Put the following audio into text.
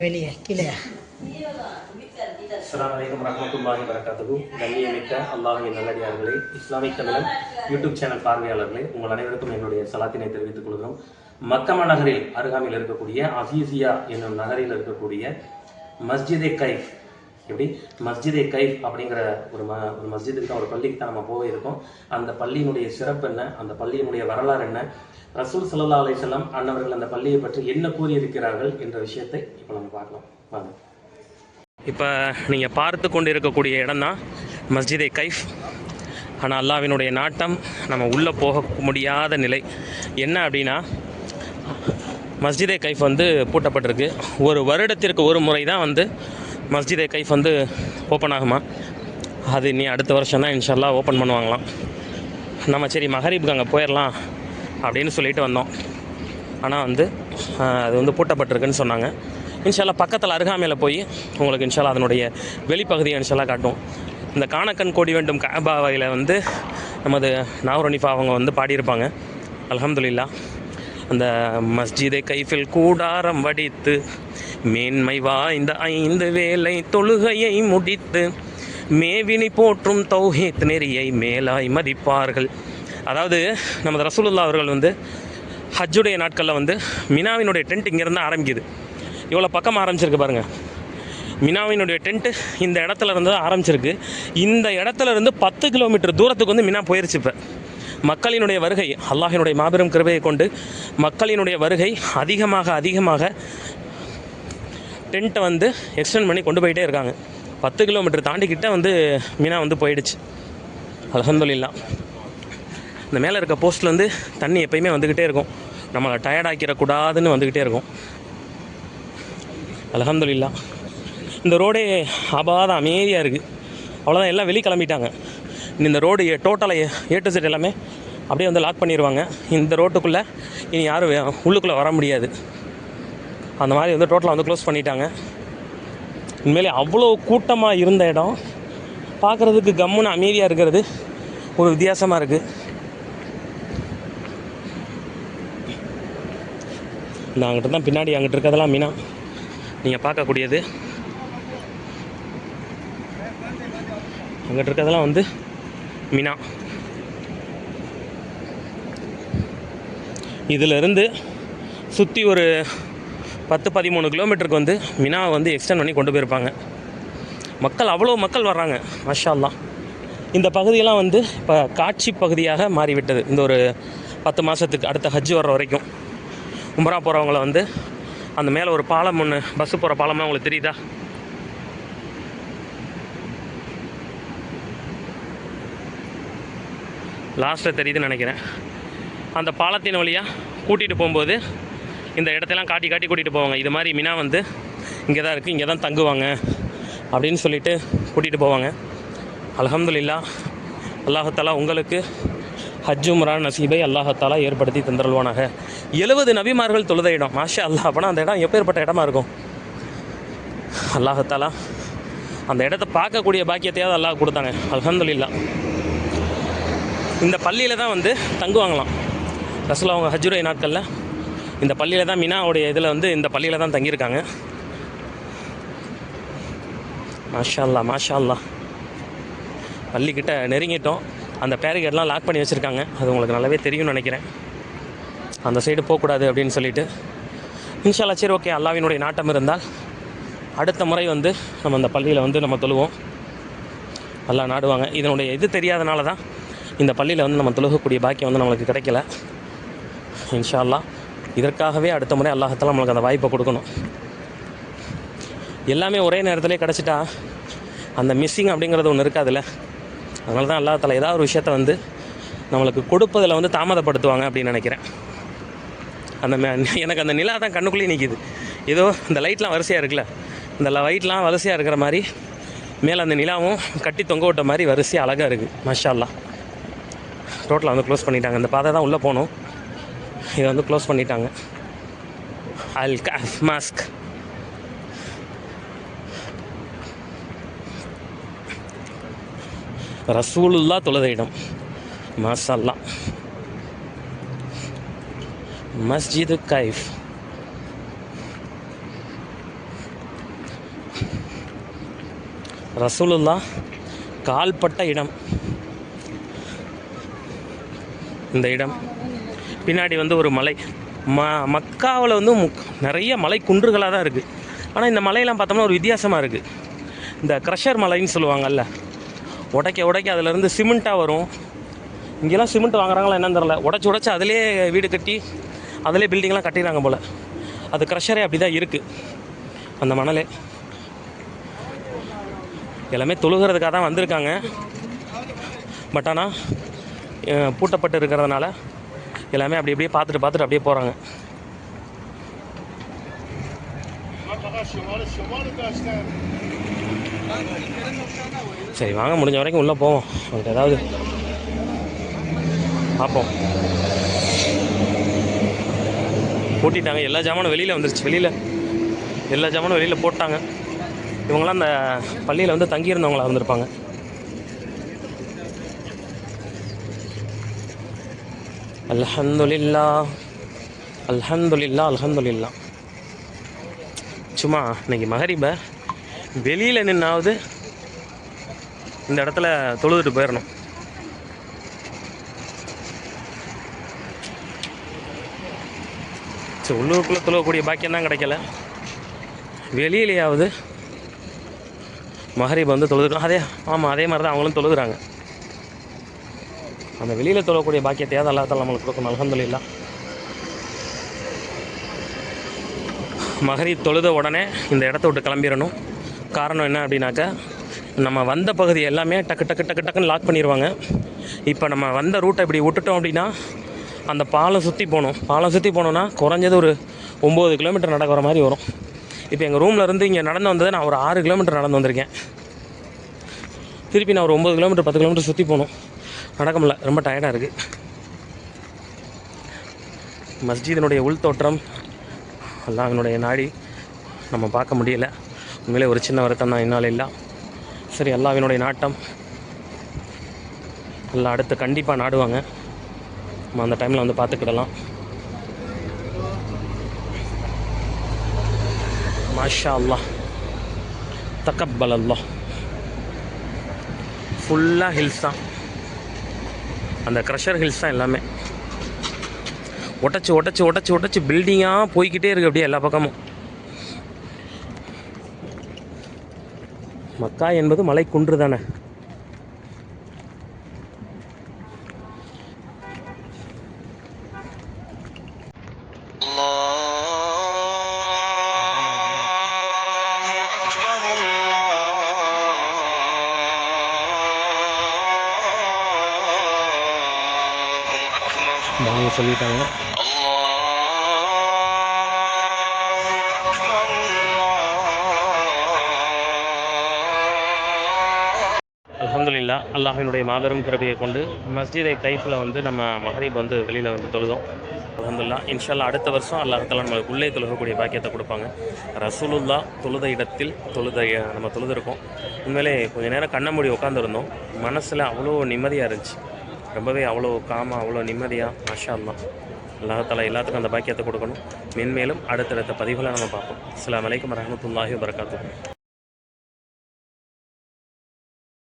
வெளியே கீழே. அஸ்ஸலாமு அலைக்கும் வரஹ்மத்துல்லாஹி வரகாத்துஹு கண்ணியமிக்க அல்லாஹின் நல்லடியார்களே இஸ்லாமிக் தமிழன் யூடியூப் சேனல் பார்வையாளர்களே உங்கள் அனைவருக்கும் என்னுடைய சலாத்தினை தெரிவித்துக் கொள்கிறோம். மக்கமா நகரில் அருகாமையில் இருக்கக்கூடிய அசீசியா என்னும் நகரில் இருக்கக்கூடிய மஸ்ஜிதே கைஃப் எப்படி? மஸ்ஜிதே கைஃப் அப்படிங்கிற ஒரு ம ஒரு மஸ்ஜிதுக்கு தான் ஒரு பள்ளிக்கு தான் நம்ம போக இருக்கோம். அந்த பள்ளியினுடைய சிறப்பு என்ன? அந்த பள்ளியினுடைய வரலாறு என்ன? ரசூல் சல்லா அலிசல்லாம் அண்ணவர்கள் அந்த பள்ளியை பற்றி என்ன கூறியிருக்கிறார்கள் என்ற விஷயத்தை இப்போ நம்ம பார்க்கலாம். வாங்க. இப்போ நீங்கள் பார்த்து கொண்டு இருக்கக்கூடிய இடம் தான் மஸ்ஜிதே கைஃப். ஆனால் அல்லாவினுடைய நாட்டம் நம்ம உள்ளே போக முடியாத நிலை. என்ன அப்படின்னா மஸ்ஜிதே கைஃப் வந்து பூட்டப்பட்டிருக்கு. ஒரு வருடத்திற்கு ஒரு முறை தான் வந்து மஸ்ஜிதே கைஃப் வந்து ஓப்பன் ஆகுமா? அது நீ அடுத்த வருஷம் தான் இன்ஷால்லா ஓப்பன் பண்ணுவாங்களாம். நம்ம சரி மகரீப்க்கு அங்கே போயிடலாம் அப்படின்னு சொல்லிட்டு வந்தோம். ஆனால் வந்து அது வந்து பூட்டப்பட்டிருக்குன்னு சொன்னாங்க. இன்ஷால்லா பக்கத்தில் அருகாமையில் போய் உங்களுக்கு இன்ஷால்லா அதனுடைய வெளிப்பகுதியை இன்ஷால்லா காட்டும் இந்த காணக்கண் கோடி வேண்டும் காபாவையில் வந்து நமது நாவரணிஃபா அவங்க வந்து பாடியிருப்பாங்க. அலமதுல்லா அந்த மஸ்ஜிதை கைஃபில் கூடாரம் வடித்து மேன்மை வாய்ந்த ஐந்து வேலை தொழுகையை முடித்து மேவினி போற்றும் தௌஹீத் நெறியை மேலாய் மதிப்பார்கள். அதாவது நமது ரசூலுல்லா அவர்கள் வந்து ஹஜ்ஜுடைய நாட்களில் வந்து மினாவினுடைய டென்ட் இங்கேருந்து ஆரம்பிக்குது. இவ்வளோ பக்கம் ஆரம்பிச்சிருக்கு பாருங்கள் மினாவினுடைய டென்ட்டு இந்த இடத்துல இருந்து தான் ஆரம்பிச்சிருக்கு. இந்த இடத்துல இருந்து பத்து கிலோமீட்டர் தூரத்துக்கு வந்து மினா போயிருச்சு இப்போ. மக்களினுடைய வருகை அல்லாஹினுடைய மாபெரும் கிருபையை கொண்டு மக்களினுடைய வருகை அதிகமாக அதிகமாக டென்ட்டை வந்து எக்ஸ்டெண்ட் பண்ணி கொண்டு போயிட்டே இருக்காங்க. பத்து கிலோமீட்டர் தாண்டிக்கிட்ட வந்து மீனா வந்து போயிடுச்சு. அல்ஹம்துலில்லாஹ் இந்த மேலே இருக்க போஸ்ட்டில் வந்து தண்ணி எப்பயுமே வந்துக்கிட்டே இருக்கும். நம்மளை டயர்டாக்கிடக்கூடாதுன்னு வந்துக்கிட்டே இருக்கும். அல்ஹம்துலில்லாஹ் இந்த ரோடே அபாத அமைதியாக இருக்குது அவ்வளோதான் எல்லாம் வெளியே கிளம்பிட்டாங்க. இந்த ரோடு டோட்டலாக ஏ டு செட் எல்லாமே அப்படியே வந்து லாக் பண்ணிடுவாங்க இந்த ரோட்டுக்குள்ளே இனி யாரும் உள்ளுக்குள்ளே வர முடியாது. அந்த மாதிரி வந்து டோட்டலாக வந்து க்ளோஸ் பண்ணிட்டாங்க. உண்மையிலே அவ்வளோ கூட்டமாக இருந்த இடம். பார்க்குறதுக்கு கம்முன்னு அமைதியாக இருக்கிறது ஒரு வித்தியாசமாக இருக்குது நான் அங்கிட்ட தான் பின்னாடி அங்கிட்டு இருக்கிறதெல்லாம் மீனா. நீங்கள் பார்க்கக்கூடியது. அங்கிட்டு இருக்கிறதெல்லாம் வந்து மினா. இதிலிருந்து சுற்றி ஒரு பத்து பதிமூணு கிலோமீட்டருக்கு வந்து மினாவை வந்து எக்ஸ்டெண்ட் பண்ணி கொண்டு போயிருப்பாங்க. மக்கள் அவ்வளோ மக்கள் வர்றாங்க மஷால்லாம் இந்த பகுதியெல்லாம் வந்து இப்போ காட்சி பகுதியாக மாறிவிட்டது. இந்த ஒரு பத்து மாதத்துக்கு அடுத்த ஹஜ் வர்ற வரைக்கும். உம்ரா போகிறவங்கள வந்து அந்த மேலே ஒரு பாலம் ஒன்று பஸ்ஸு போகிற பாலமாக உங்களுக்கு தெரியுதா? லாஸ்ட்டில் தெரியுதுன்னு நினைக்கிறேன். அந்த பாலத்தின் வழியாக கூட்டிகிட்டு போகும்போது இந்த இடத்தெல்லாம் காட்டி காட்டி கூட்டிகிட்டு போவாங்க. இது மாதிரி மினா வந்து இங்கே தான் இருக்குது இங்கே தான் தங்குவாங்க அப்படின்னு சொல்லிட்டு கூட்டிகிட்டு போவாங்க. அல்ஹம்துலில்லா அல்லாஹத்தாலா உங்களுக்கு ஹஜ்ஜுமரான் நசீபை அல்லாஹத்தாலா ஏற்படுத்தி தந்தருள்வானாக. எழுபது நபிமார்கள் தொழுத இடம். மாஷா அல்லா அப்போனா அந்த இடம் எப்பேற்பட்ட இடமா இருக்கும்? அல்லாஹத்தாலா அந்த இடத்த பார்க்கக்கூடிய பாக்கியத்தையாவது அல்லாஹ் கொடுத்தாங்க. அல்ஹம்துலில்லா. இந்த பள்ளியில் தான் வந்து தங்குவாங்களாம். ரசூலா அவங்க ஹஜ்ஜுரை நாட்களில் இந்த பள்ளியில் தான் மினாவுடைய இதில் வந்து இந்த பள்ளியில் தான் தங்கியிருக்காங்க. மாஷா அல்லா மாஷா அல்லா பள்ளிக்கிட்ட நெருங்கிட்டோம். அந்த பேரிகேட்லாம் லாக் பண்ணி வச்சுருக்காங்க. அது உங்களுக்கு நல்லாவே தெரியும்னு நினைக்கிறேன். அந்த சைடு போகக்கூடாது அப்படின்னு சொல்லிட்டு. இன்ஷால்லா சரி ஓகே. அல்லாவினுடைய நாட்டம் இருந்தால் அடுத்த முறை வந்து நம்ம அந்த பள்ளியில் வந்து நம்ம தொழுவோம். நல்லா நாடுவாங்க. இதனுடைய இது தெரியாதனால தான் இந்த பள்ளியில் வந்து நம்ம தொழுகக்கூடிய பாக்கியம் வந்து நம்மளுக்கு கிடைக்கல. இன்ஷா அல்லாஹ் இதற்காகவே அடுத்த முறை அல்லாஹத்தால நம்மளுக்கு அந்த வாய்ப்பை கொடுக்கணும். எல்லாமே ஒரே நேரத்திலே கிடச்சிட்டா அந்த மிஸ்ஸிங் அப்படிங்கிறது ஒன்று இருக்காதுல்ல? அதனால தான் அல்லாஹால ஏதாவது ஒரு விஷயத்த வந்து நம்மளுக்கு கொடுப்பதில் வந்து தாமதப்படுத்துவாங்க அப்படின்னு நினைக்கிறேன். அந்த மே- எனக்கு அந்த நிலா தான் கண்ணுக்குள்ளேயே நிற்கிது ஏதோ இந்த லைட்லாம் வரிசையாக இருக்குல்ல? இந்த லைட்லாம் வரிசையாக இருக்கிற மாதிரி மேலே அந்த நிலாவும் கட்டி தொங்க விட்ட மாதிரி வரிசையாக அழகாக இருக்குது மாஷா டோட்டலாக வந்து க்ளோஸ் பண்ணிட்டாங்க. இந்த பாதை தான் உள்ளே போகணும். இதை வந்து க்ளோஸ் பண்ணிட்டாங்க. அல் கஃப் மாஸ்க் ரசூலுல்லா தொழுத இடம் மாசல்லா மஸ்ஜிது கைஃப். ரசூலுல்லா கால்பட்ட இடம். இந்த இடம். பின்னாடி வந்து ஒரு மலை. ம மக்காவில் வந்து முக்- நிறைய மலை குன்றுகளாக தான் இருக்குது ஆனால் இந்த மலையெல்லாம் பார்த்தோம்னா ஒரு வித்தியாசமாக இருக்குது இந்த க்ரஷர் மலைன்னு சொல்லுவாங்கல்ல உடைக்க உடைக்க அதுலேருந்து சிமெண்ட்டாக வரும். இங்கெல்லாம் சிமெண்ட் வாங்குறாங்களா என்னன்னு தெரில உடச்சி உடச்சி அதிலே வீடு கட்டி அதிலே பில்டிங்லாம் கட்டிடுறாங்க போல். அது க்ரஷரே அப்படி தான் இருக்குது அந்த மணலே. எல்லாமே தொழுகிறதுக்காக தான் வந்திருக்காங்க. பட் ஆனால் பூட்டப்பட்டு இருக்கிறதுனால எல்லாமே அப்படி அப்படியே பார்த்துட்டு பார்த்துட்டு அப்படியே போகிறாங்க சரி வாங்க முடிஞ்ச வரைக்கும் உள்ளே போவோம். அவங்களுக்கு ஏதாவது பார்ப்போம். பூட்டிட்டாங்க. எல்லா ஜாமானும் வெளியில் வந்துருச்சு. வெளியில் எல்லா ஜாமானும் வெளியில் போட்டாங்க. இவங்களாம் அந்த பள்ளியில் வந்து தங்கியிருந்தவங்களா இருந்திருப்பாங்க. அல்ஹந்துலில்லா அல்ஹந்துலில்லா அல்ஹந்துலில்லா சும்மா இன்னைக்கு மகரிபை வெளியில் நின்னாவது இந்த இடத்துல தொழுதுட்டு போயிடணும் சரி உள்ளூருக்குள்ளே தொழுவக்கூடிய பாக்கியம் தான் கிடைக்கல. வெளியிலேயாவது மகரிப் வந்து தொழுதுக்கலாம். அதே ஆமாம் அதே மாதிரி தான் அவங்களும் தொழுகிறாங்க. அந்த வெளியில் தொழக்கூடிய பாக்கியத்தையாவது அல்லா தாலா நம்மளுக்கு கொடுக்கணும்? அல்ஹம்துலில்லாஹ். மகரி தொழுத உடனே இந்த இடத்த விட்டு கிளம்பிடணும் காரணம் என்ன அப்படின்னாக்கா நம்ம வந்த பகுதி எல்லாமே டக்கு டக்கு டக்கு டக்குன்னு லாக் பண்ணிடுவாங்க இப்போ நம்ம வந்த ரூட்டை இப்படி விட்டுட்டோம் அப்படின்னா அந்த பாலம் சுற்றி போகணும். பாலம் சுற்றி போனோன்னா குறைஞ்சது ஒரு ஒம்பது கிலோமீட்டர் நடக்கிற மாதிரி வரும். இப்போ எங்கள் ரூமில் இருந்து இங்கே நடந்து வந்தது நான் ஒரு ஆறு கிலோமீட்டர் நடந்து வந்திருக்கேன். திருப்பி நான் ஒரு ஒம்பது கிலோமீட்டர் பத்து கிலோமீட்டர் சுற்றி போகணும். நடக்க முடியல ரொம்ப டயர்டாக இருக்குது மஸ்ஜிதினுடைய உள்தோற்றம் அல்லாஹ்வினுடைய நாடி நம்ம பார்க்க முடியல. உண்மையிலே ஒரு சின்ன வருத்தம் தான் என்னால் இல்லை. சரி அல்லாவினுடைய நாட்டம். எல்லாம் அடுத்து கண்டிப்பாக நாடுவாங்க. நம்ம அந்த டைமில் வந்து பார்த்துக்கிடலாம். மாஷா அல்லா தக்கப்பல் அல்லாஹ். ஃபுல்லாக ஹில்ஸ் தான். அந்த க்ரஷர் ஹில்ஸ் தான் எல்லாமே. உடச்சி உடச்சி உடச்சி உடச்சி பில்டிங்காக போய்கிட்டே இருக்கு அப்படியே எல்லா பக்கமும். மக்கா என்பது மலை குன்று தானே? அவங்க சொல்லிட்டாங்க. அலமதுல்லா அல்லாஹினுடைய மாபெரும் கிருபையை கொண்டு மஸ்ஜிதை தைஃபில் வந்து நம்ம மஹரீப் வந்து வெளியில் வந்து தொழுதோம். அலமதுல்லா இன்ஷால்லா அடுத்த வருஷம் அல்லாஹத்தாலா நம்மளுக்கு உள்ளே தொழுகக்கூடிய பாக்கியத்தை கொடுப்பாங்க. ரசூலுல்லா தொழுத இடத்தில் தொழுத நம்ம தொழுது இருக்கோம் உண்மையிலே கொஞ்சம் நேரம் கண்ண மூடி உட்காந்துருந்தோம் மனசில் அவ்வளோ நிம்மதியாக இருந்துச்சு. ரொம்பவே அவ்வளோ காமாக அவ்வளோ நிம்மதியாக மாஷா அல்லா அல்லாஹால எல்லாத்துக்கும் அந்த பாக்கியத்தை கொடுக்கணும். மென்மேலும் அடுத்தடுத்த பதிவுகளை நம்ம பார்ப்போம். சில அலைக்கும் வரஹ்மத்துல்லாஹி வபரகாத்துஹு.